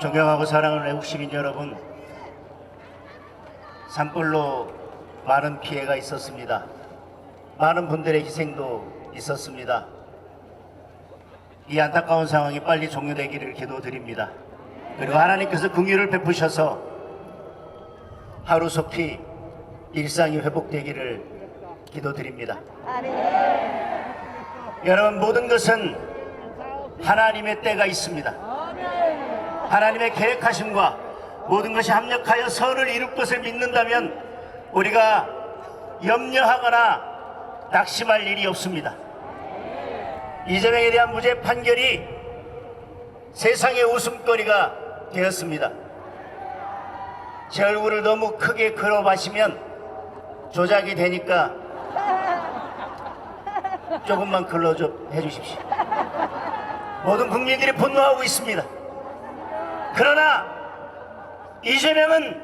존경하고 사랑하는 외국 시민 여러분, 산불로 많은 피해가 있었습니다. 많은 분들의 희생도 있었습니다. 이 안타까운 상황이 빨리 종료되기를 기도드립니다. 그리고 하나님께서 긍휼을 베푸셔서 하루속히 일상이 회복되기를 기도드립니다. 여러분 모든 것은 하나님의 때가 있습니다. 하나님의 계획하심과 모든 것이 합력하여 선을 이룰 것을 믿는다면 우리가 염려하거나 낙심할 일이 없습니다. 이재명에 대한 무죄 판결이 세상의 웃음거리가 되었습니다. 제 얼굴을 너무 크게 걸어마시면 조작이 되니까 조금만 걸러줘 해주십시오. 모든 국민들이 분노하고 있습니다. 그러나 이재명은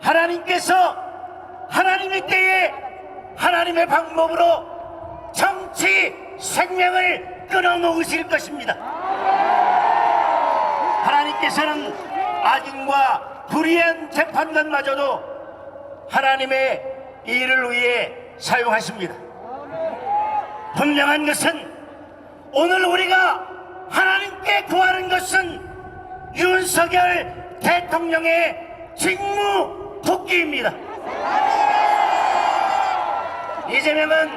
하나님께서 하나님의 때에 하나님의 방법으로 정치 생명을 끊어놓으실 것입니다. 하나님께서는 악인과 불의한 재판관마저도 하나님의 일을 위해 사용하십니다. 분명한 것은 오늘 우리가 하나님께 구하는 것은 윤석열 대통령의 직무 복귀입니다. 이재명은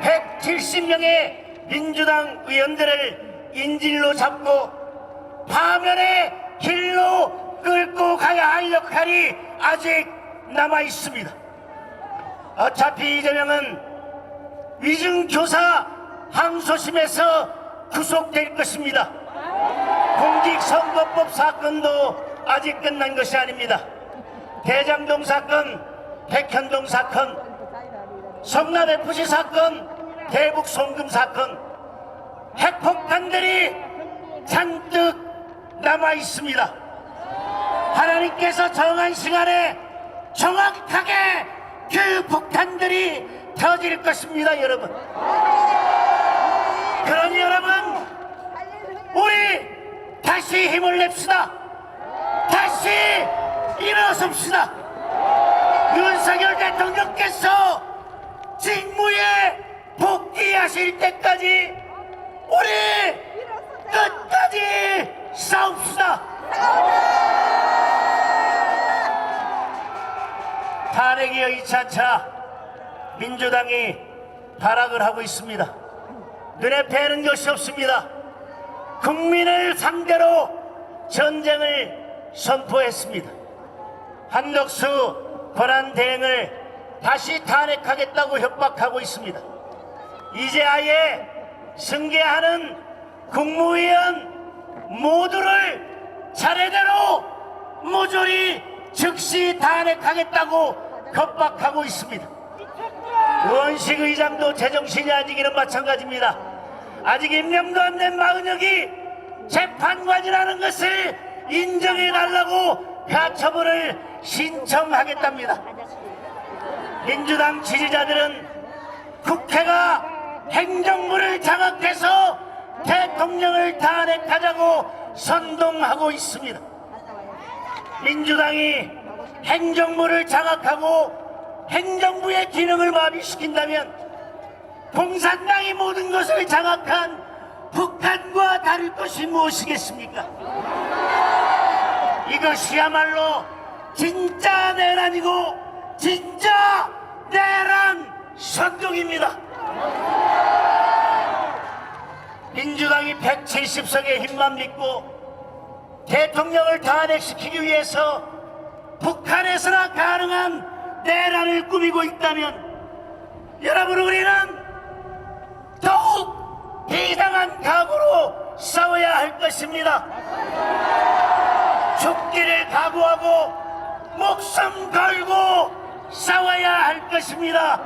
170명의 민주당 의원들을 인질로 잡고 파면의 길로 끌고 가야 할 역할이 아직 남아 있습니다. 어차피 이재명은 위증교사 항소심에서 구속될 것입니다. 공직선거법 사건도 아직 끝난 것이 아닙니다. 대장동 사건, 백현동 사건, 성남 FC 사건, 대북 송금 사건, 핵폭탄들이 잔뜩 남아 있습니다. 하나님께서 정한 시간에 정확하게 그 폭탄들이 터질 것입니다, 여러분. 그러니 여러분, 우리 다시 힘을 냅시다. 다시 일어섭시다. 윤석열 대통령께서 직무에 복귀하실 때까지 우리 끝까지 싸웁시다. 탄핵이 여의차차 민주당이 발악을 하고 있습니다. 눈에 뵈는 것이 없습니다. 국민을 상대로 전쟁을 선포했습니다. 한덕수 권한 대행을 다시 탄핵하겠다고 협박하고 있습니다. 이제 아예 승계하는 국무위원 모두를 차례대로 모조리 즉시 탄핵하겠다고 협박하고 있습니다. 의원식 의장도 제정신이 아니기는 마찬가지입니다. 아직 임명도 안 된 마은혁이 재판관이라는 것을 인정해 달라고 가처분을 신청하겠답니다. 민주당 지지자들은 국회가 행정부를 장악해서 대통령을 탄핵하자고 선동하고 있습니다. 민주당이 행정부를 장악하고 행정부의 기능을 마비시킨다면 공산당이 모든 것을 장악한 북한과 다를 것이 무엇이겠습니까? 이것이야말로 진짜 내란이고 진짜 내란 선동입니다. 민주당이 170석의 힘만 믿고 대통령을 탄핵시키기 위해서 북한에서나 가능한 내란을 꾸미고 있다면 여러분 우리는 더욱 비상한 각오로 싸워야 할 것입니다. 죽기를 각오하고 목숨 걸고 싸워야 할 것입니다.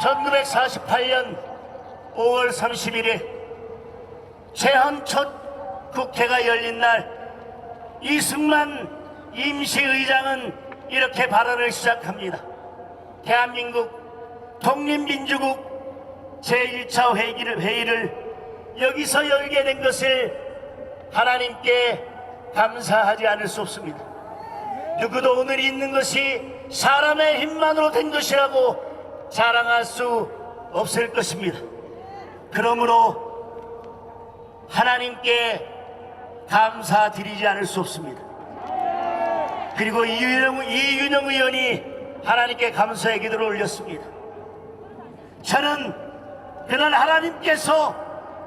1948년 5월 31일 재헌 첫 국회가 열린 날 이승만 임시의장은 이렇게 발언을 시작합니다. 대한민국 독립민주국 제1차 회의를, 회의를 여기서 열게 된 것을 하나님께 감사하지 않을 수 없습니다. 누구도 오늘 있는 것이 사람의 힘만으로 된 것이라고 자랑할 수 없을 것입니다. 그러므로 하나님께 감사드리지 않을 수 없습니다. 그리고 이윤영, 이윤영 의원이 하나님께 감사의 기도를 올렸습니다. 저는 그날 하나님께서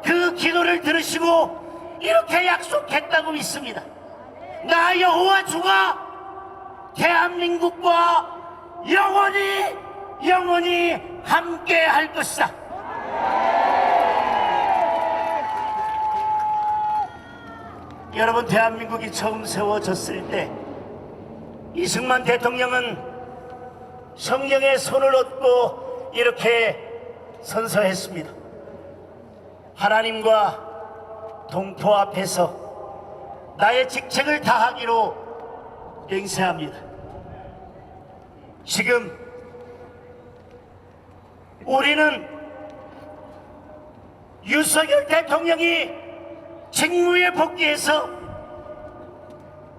그 기도를 들으시고 이렇게 약속했다고 믿습니다. 나 여호와 주가 대한민국과 영원히 영원히 함께 할 것이다. 여러분 대한민국이 처음 세워졌을 때 이승만 대통령은 성령의 손을 얻고 이렇게 선서했습니다. 하나님과 동토 앞에서 나의 직책을 다하기로 맹세합니다. 지금 우리는 윤석열 대통령이 직무에 복귀해서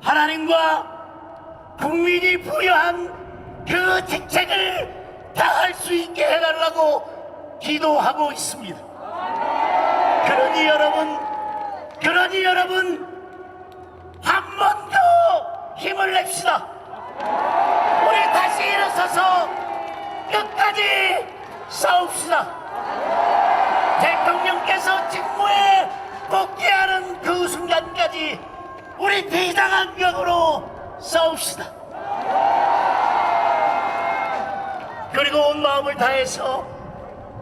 하나님과 국민이 부여한 그 직책을 다할 수 있게 해달라고 기도하고 있습니다. 그러니 여러분, 그러니 여러분, 한 번 더 힘을 냅시다. 우리 다시 일어서서 끝까지 싸웁시다. 대통령께서 직무에 복귀하는 그 순간까지 우리 비장한 격으로 싸웁시다. 그리고 온 마음을 다해서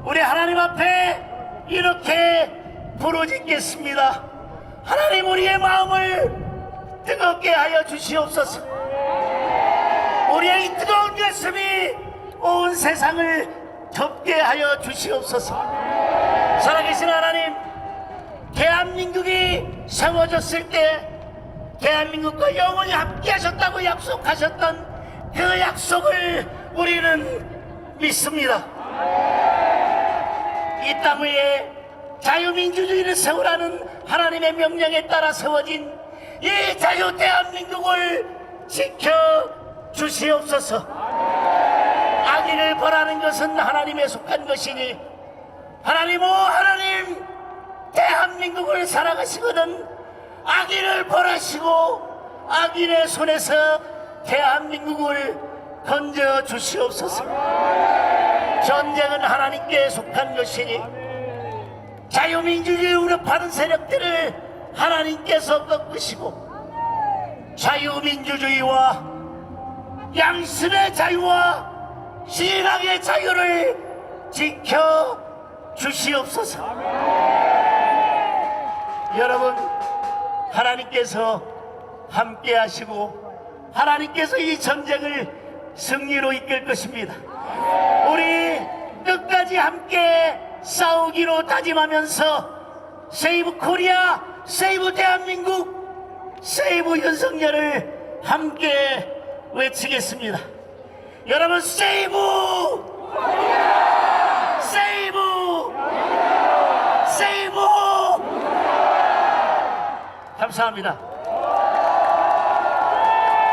우리 하나님 앞에 이렇게 부르짖겠습니다. 하나님 우리의 마음을 뜨겁게 하여 주시옵소서. 우리의 이 뜨거운 가슴이 온 세상을 덮게 하여 주시옵소서. 살아계신 하나님, 대한민국이 세워졌을 때 대한민국과 영원히 함께 하셨다고 약속하셨던 그 약속을 우리는 믿습니다. 이 땅 위에 자유민주주의를 세우라는 하나님의 명령에 따라 세워진 이 자유 대한민국을 지켜 주시옵소서. 악인을 벌하는 것은 하나님에 속한 것이니 하나님 오 하나님 대한민국을 사랑하시거든 악인을 벌하시고 악인의 손에서 대한민국을 건져 주시옵소서. 전쟁은 하나님께 속한 것이니 자유민주주의 우려파는 세력들을 하나님께서 꺾으시고 자유민주주의와 양심의 자유와 신앙의 자유를 지켜 주시옵소서. 여러분, 하나님께서 함께 하시고 하나님께서 이 전쟁을 승리로 이끌 것입니다. 우리 끝까지 함께 싸우기로 다짐하면서 세이브 코리아, 세이브 대한민국, 세이브 윤석열을 함께 외치겠습니다. 여러분 세이브! 세이브! 세이브! 감사합니다.